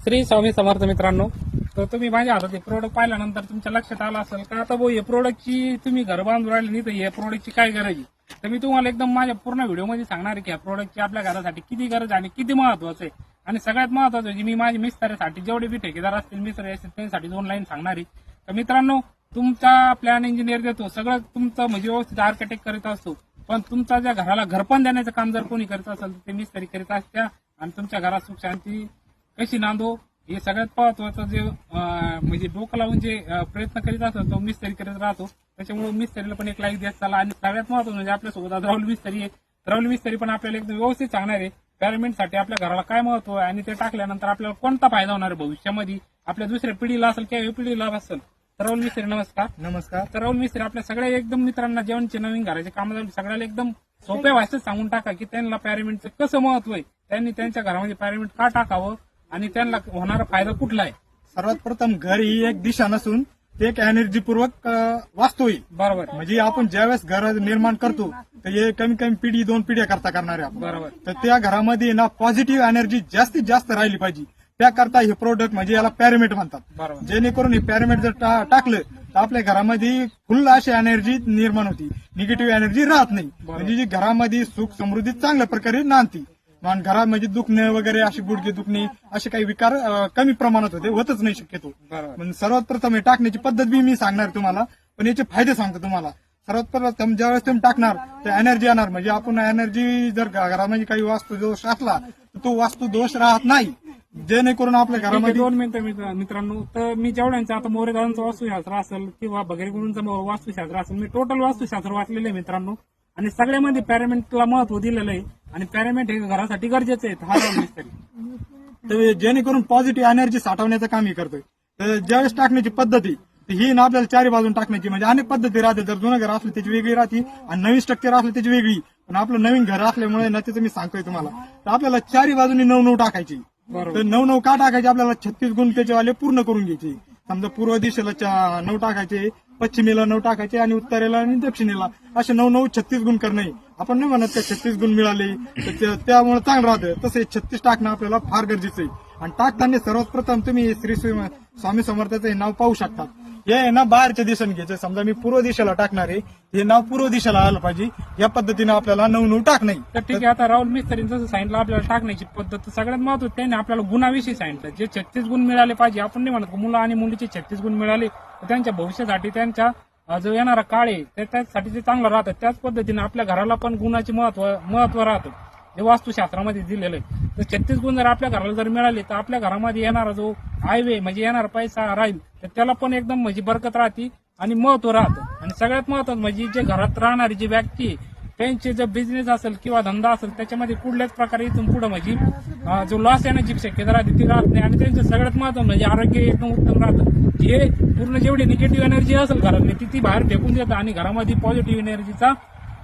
श्री स्वामी समर्थ मित्रांनो तर तुम्ही माझ्या हातात हे प्रोडक्ट पाहिल्यानंतर तुमच्या लक्षात आलं असेल का? आता भाऊ हे प्रोडक्टची तुम्ही घर बांधून राहिले नाही तर या प्रोडक्टची काय गरज आहे? तर मी तुम्हाला एकदम माझ्या पूर्ण व्हिडिओमध्ये सांगणार आहे की या प्रोडक्टची आपल्या घरासाठी किती गरज आहे आणि किती महत्वाचं आहे. आणि सगळ्यात महत्वाचं म्हणजे मी माझ्या मिस्त्रीसाठी जेवढे बी ठेकेदार असतील मिस्त्री असतील त्यांच्यासाठी दोन लाईन सांगणार आहे. तर मित्रांनो तुमचा प्लॅन इंजिनियर देतो. सगळं तुमचं म्हणजे व्यवस्थित आर्किटेक्ट करीत असतो. पण तुमच्या ज्या घराला घरपण देण्याचं काम जर कोणी करत असेल तर ते मिस्त्री करीत असत्या आणि तुमच्या घरात सुख शांती कशी नांदो हे सगळ्यात महत्वाचं जे म्हणजे डोकं लावून जे प्रयत्न करीत असतो तो मिस्त्री करीत राहतो. त्याच्यामुळे मिस्त्रीला पण एक लाईक देत चालला आणि सगळ्यात महत्वाचं म्हणजे आपल्यासोबत आज राहुल मिस्त्री आहे. राहुल मिस्त्री पण आपल्याला एकदम व्यवस्थित सांगणार आहे. पॅरेमेंटसाठी आपल्या घराला काय महत्त्व आहे? आणि ते टाकल्यानंतर आपल्याला कोणता फायदा होणार आहे भविष्यामध्ये? आपल्या दुसऱ्या पिढीला असेल किंवा पिढीला असेल. तर राहुल मिस्त्री नमस्कार. नमस्कार. तर राहुल मिस्त्री आपल्या सगळ्या एकदम मित्रांना जेवणचे नवीन घराचे काम सगळ्याला एकदम सोप्या भाषेत सांगून टाका की त्यांना पॅरेमेंटचं कसं महत्त्व आहे? त्यांनी त्यांच्या घरामध्ये पॅरेमेंट का टाकावं? आणि त्यांना होणारा फायदा कुठला आहे सर्वात प्रथम घर ही एक दिशा नसून ते एक एनर्जीपूर्वक वास्तू आहे. बरोबर. म्हणजे आपण ज्यावेळेस घर निर्माण करतो तर हे कमी कमी पिढी दोन पिढ्या करता करणार आहे बरोबर. तर त्या घरामध्ये ना पॉझिटिव्ह एनर्जी जास्तीत जास्त राहिली पाहिजे. त्याकरता हे प्रोडक्ट म्हणजे याला पॅरामिट म्हणतात. बरोबर. जेणेकरून हे पॅरामिट जर टाकलं तर आपल्या घरामध्ये फुल अशी एनर्जी निर्माण होती. निगेटिव्ह एनर्जी राहत नाही. म्हणजे जी घरामध्ये सुख समृद्धी चांगल्या प्रकारे नांदती. आणि घरामध्ये दुखणे वगैरे अशी गुडघे दुखणे असे काही विकार अं, कमी प्रमाणात होते होतच नाही शक्यतो. बरोबर पण सर्वात प्रथम हे टाकण्याची पद्धत बी मी सांगणार तुम्हाला पण याचे फायदे सांगतो तुम्हाला. सर्वात प्रथम ज्यावेळेस तुम्ही टाकणार तर एनर्जी येणार. म्हणजे आपण एनर्जी जर घ- घरामध्ये काही वास्तू दोष असला तर तो वास्तू दोष राहत नाही. जेणेकरून आपल्या ठीक आहे, घरामध्ये दोन मिनिटं मित्र- मित्रांनो. तर मी जेवढ्यांचं आता मोरेगावांचं वास्तुशास्त्र असेल किंवा बगरेगुरूंचं म- वास्तुशास्त्र असेल मी टोटल वास्तुशास्त्र वाचलेलं आहे मित्रांनो. आणि सगळ्यामध्ये पॅरामेंटला महत्त्व दिलेलं आहे. आणि पॅरामेंट हे घरासाठी गरजेचं आहे. हा मिस्त्री. तर जेणेकरून पॉझिटिव्ह एनर्जी साठवण्याचं काम हे करतोय. तर ज्यावेळेस टाकण्याची पद्धती ही ना आपल्याला चारी बाजून टाकण्याची म्हणजे अनेक पद्धती राहते. जर जुनं घर असलं त्याची वेगळी राहते आणि नवीन स्ट्रक्चर असलं त्याची वेगळी. पण आपलं नवीन घर असल्यामुळे ना त्याचं मी सांगतोय तुम्हाला. तर आपल्याला चारी बाजूनी नऊ नऊ टाकायची. बरोबर. तर नऊ नऊ का टाकायचे? आपल्याला छत्तीस गुण त्याच्यावाले पूर्ण करून घ्यायचे. समजा पूर्व दिशेला नऊ टाकायचे पश्चिमेला नऊ टाकायचे आणि उत्तरेला आणि दक्षिणेला. असे नऊ नऊ छत्तीस गुण करणे. आपण नाही म्हणत का छत्तीस गुण मिळाले त्या- त्यामुळे चांगलं राहतं. तसे छत्तीस टाकणं आपल्याला फार गरजेचं आहे. आणि टाकताना सर्वात प्रथम तुम्ही श्री स्वामी समर्थाचं हे नाव पाहू शकता हे आहे ना बाहेरच्या दिशेने घ्यायचं. समजा मी पूर्व दिशेला टाकणार आहे. हे नाव पूर्व दिशेला आलं पाहिजे. या पद्धतीने आपल्याला नऊ नऊ टाकणे तर ठीक आहे आता राहुल मिस्त्रीने जसं सांगितलं आपल्याला टाकण्याची पद्धत सगळ्यात महत्वाची. त्यांनी आपल्याला गुणाविषयी सांगितलं. जे छत्तीस गुण मिळाले पाहिजे आपण नाही म्हणत मुलं आणि मुलीचे छत्तीस गुण मिळाले त्यांच्या भविष्यासाठी त्यांच्या जो येणारा काळ आहे तर ते चांगलं राहतं त्याच पद्धतीने आपल्या घराला पण गुणाचे महत्त्व महत्त्व राहतं. हे वास्तुशास्त्रामध्ये दिलेलं आहे. तर छत्तीस गुण जर आपल्या घराला जर मिळाले तर आपल्या घरामध्ये येणारा जो हायवे म्हणजे येणारा पैसा राहील तर त्याला पण एकदम म्हणजे बरकत राहते आणि महत्त्व राहतं. आणि सगळ्यात महत्वाचं म्हणजे जे घरात राहणारी जी व्यक्ती त्यांचे जर बिझनेस असेल किंवा धंदा असेल त्याच्यामध्ये कुठल्याच प्रकारे इथून पुढे म्हणजे जो लॉस येण्याची शक्यता राहते ती राहत नाही. आणि त्यांचं सगळ्यात महत्त्व म्हणजे आरोग्य एकदम उत्तम राहतं. जे पूर्ण जेवढी निगेटिव्ह एनर्जी असेल घरातली ती ती बाहेर फेकून देतं. आणि घरामध्ये पॉझिटिव्ह एनर्जीचा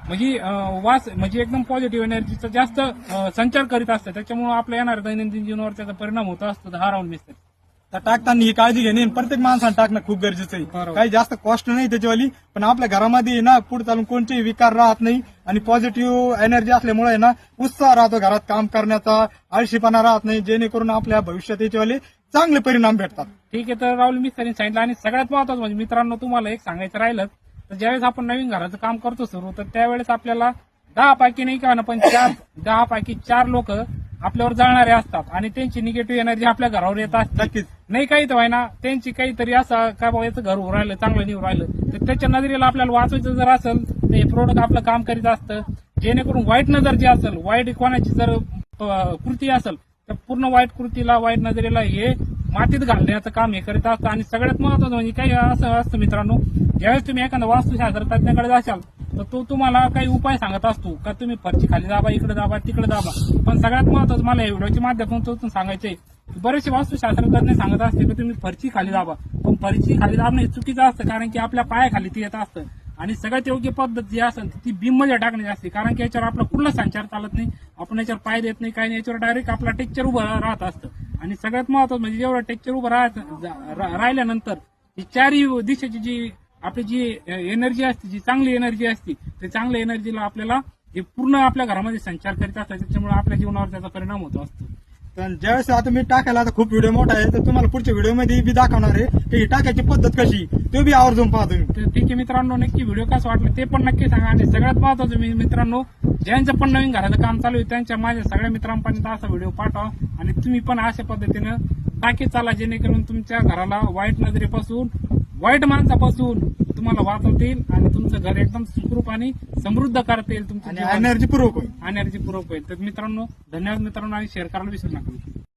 म्हणजे वास म्हणजे एकदम पॉझिटिव्ह एनर्जीचा जास्त संचार करीत असतं. त्याच्यामुळे आपल्या येणार दैनंदिन जीवनावर त्याचा परिणाम होत असतो. तर हा राहुल मिस्त्री तर टाकताना ही काळजी घेणे आणि प्रत्येक माणसाने टाकणं खूप गरजेचं आहे. बरोबर. काही जास्त कॉस्ट नाही त्याच्यावाली पण आपल्या घरामध्ये ना पुढे चालून कोणतेही विकार राहत नाही आणि पॉझिटिव्ह एनर्जी असल्यामुळे ना उत्साह राहतो घरात काम करण्याचा आळशीपणा राहत नाही जेणेकरून आपल्या भविष्यात याच्यावाले चांगले परिणाम भेटतात. ठीक आहे तर राहुल मिस्त्रीने सांगितलं आणि सगळ्यात महत्वाचं म्हणजे मित्रांनो तुम्हाला एक सांगायचं राहिलं तर ज्यावेळेस आपण नवीन घराचं काम करतो सुरू तर त्यावेळेस आपल्याला दहा पैकी नाही का ना पण चार दहा पैकी चार लोक आपल्यावर जळणारे असतात आणि त्यांची निगेटिव्ह एनर्जी आपल्या घरावर येत असते. नक्कीच. नाही काही तर ना त्यांची काहीतरी असं काय बाबा याचं घर उभं राहिलं चांगलं नाही राहिलं. तर त्याच्या नजरेला आपल्याला वाचवायचं जर असेल तर हे प्रोडक्ट आपलं काम करीत असतं. जेणेकरून वाईट नजर जी असेल वाईट कोणाची जर कृती असेल तर पूर्ण वाईट कृतीला वाईट नजरेला हे मातीत घालण्याचं काम हे करीत असतं. आणि सगळ्यात महत्वाचं म्हणजे काही असं असतं मित्रांनो ज्यावेळेस तुम्ही एखादा वास्तुशास्त्र तज्ञाकडे जाशाल तर तो तुम्हाला काही उपाय सांगत असतो. का तुम्ही फरची खाली दाबा इकडे दाबा तिकडे दाबा. पण सगळ्यात महत्वाचं मला या व्हिडिओच्या माध्यमातून सांगायचंय बरेचसे वास्तुशास्त्रज्ञ सांगत असते की तुम्ही फरची खाली दाबा पण फरची खाली दाबणं हे चुकीचं असतं कारण की आपल्या पायाखाली ती येत असतं. आणि सगळ्यात योग्य पद्धत जी असेल ती बीम टाकण्याची असते. कारण की याच्यावर आपला कुठला संचार चालत नाही. आपण याच्यावर पाय देत नाही. काही नाही. याच्यावर डायरेक्ट आपला टेक्चर उभं राहत असतं. आणि सगळ्यात महत्वाचं म्हणजे जेवढं टेक्चर उभं राहत जा- रा- राहिल्यानंतर ही चारही दिशेची जी आपली जी एनर्जी असते जी चांगली एनर्जी असते ते चांगल्या एनर्जीला आपल्याला हे पूर्ण आपल्या घरामध्ये संचार करीत असतात. त्याच्यामुळे आपल्या जीवनावर त्याचा परिणाम होतो असतो. पण ज्यावेळेस आता मी टाकायला आता खूप व्हिडिओ मोठा आहे तर तुम्हाला पुढच्या व्हिडिओमध्ये बी दाखवणार आहे की ही टाकायची पद्धत कशी तो बी आवर्जून पाहतो तुम्ही. तर ठीक आहे मित्रांनो नक्की व्हिडिओ कसं वाटलं ते पण नक्की सांगा आणि सगळ्यात महत्वाचं मी मित्रांनो ज्यांचं पण नवीन घराचं काम चालू आहे त्यांच्या माझ्या सगळ्या मित्रांपर्यंत असा व्हिडिओ पाठवा आणि तुम्ही पण अशा पद्धतीनं टाकी चाला जेणेकरून तुमच्या घराला वाईट नजरेपासून वाईट माणसापासून तुम्हाला वाचवतील आणि तुमचं घर एकदम सुखरूप आणि समृद्ध करता येईल तुमचं आणि एनर्जी पूर्वक होईल. एनर्जी पूर्वक होईल. तर मित्रांनो धन्यवाद मित्रांनो आणि शेअर करायला विसरू नका.